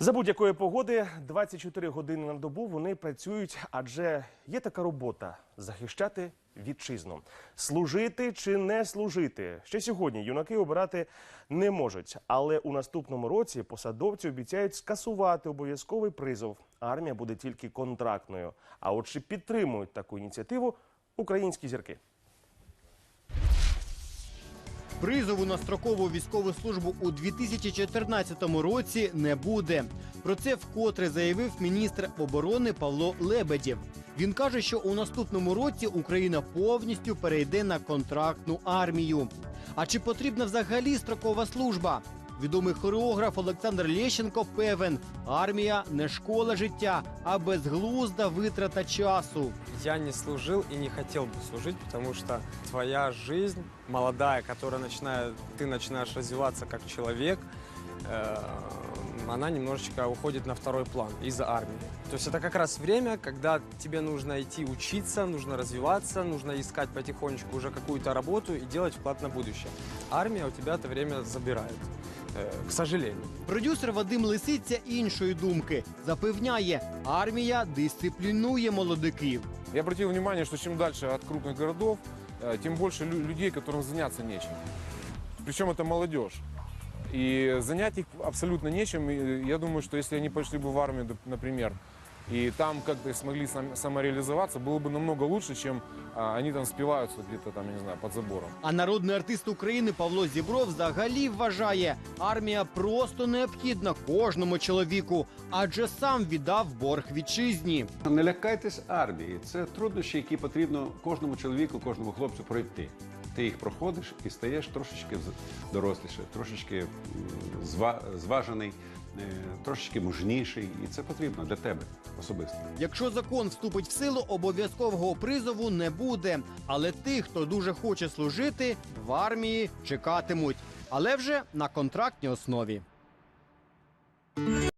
За будь-якої погоди 24 години на добу вони працюють, адже є така робота захищати вітчизну, служити чи не служити. Ще сьогодні юнаки обирати не можуть, але у наступному році посадовці обіцяють скасувати обов'язковий призов. Армія буде тільки контрактною. А от чи підтримують таку ініціативу українські зірки? Призову на строкову військову службу у 2014 році не буде. Про це вкотре заявив міністр оборони Павло Лебедєв. Він каже, що у наступному році Україна повністю перейде на контрактну армію. А чи потрібна взагалі строкова служба? Відомий хореограф Олександр Лещенко певен, армія не школа життя, а безглузда витрата часу. Я не служил и не хотел бы служить, потому что твоя жизнь молодая, которая начинает, ты начинаешь развиваться как человек, э, она немножечко уходит на второй план из-за армии. То есть это как раз время, когда тебе нужно идти учиться, нужно развиваться, нужно искать потихонечку уже какую-то работу и делать вклад на будущее. Армия у тебя это время забирает, э, к сожалению. Продюсер Вадим Лисиця іншої думки запевняє, армія дисциплінує молодиків. Я обратил внимание, что чем дальше от крупных городов, э, тем больше лю- людей, которым заняться нечем. Причем это молодежь. И занять их абсолютно нечем. И я думаю, что если они пошли бы в армию, доп- например, и там как-то смогли сам- самореализоваться, было бы намного лучше, чем а, они там спиваются где-то там, я не знаю, под забором. А народний артист України Павло Зібров взагалі вважає, армія просто необхідна кожному чоловіку, адже сам віддав борг вітчизні. Не лякайтесь армії. Це труднощі, які потрібно кожному чоловіку, кожному хлопцю пройти. Ти їх проходиш і стаєш трошечки з- доросліше, трошечки зва- зважений, трошечки мужніший. І це потрібно для тебе особисто. Якщо закон вступить в силу, обов'язкового призову не буде. Але тих, хто дуже хоче служити, в армії чекатимуть, але вже на контрактній основі.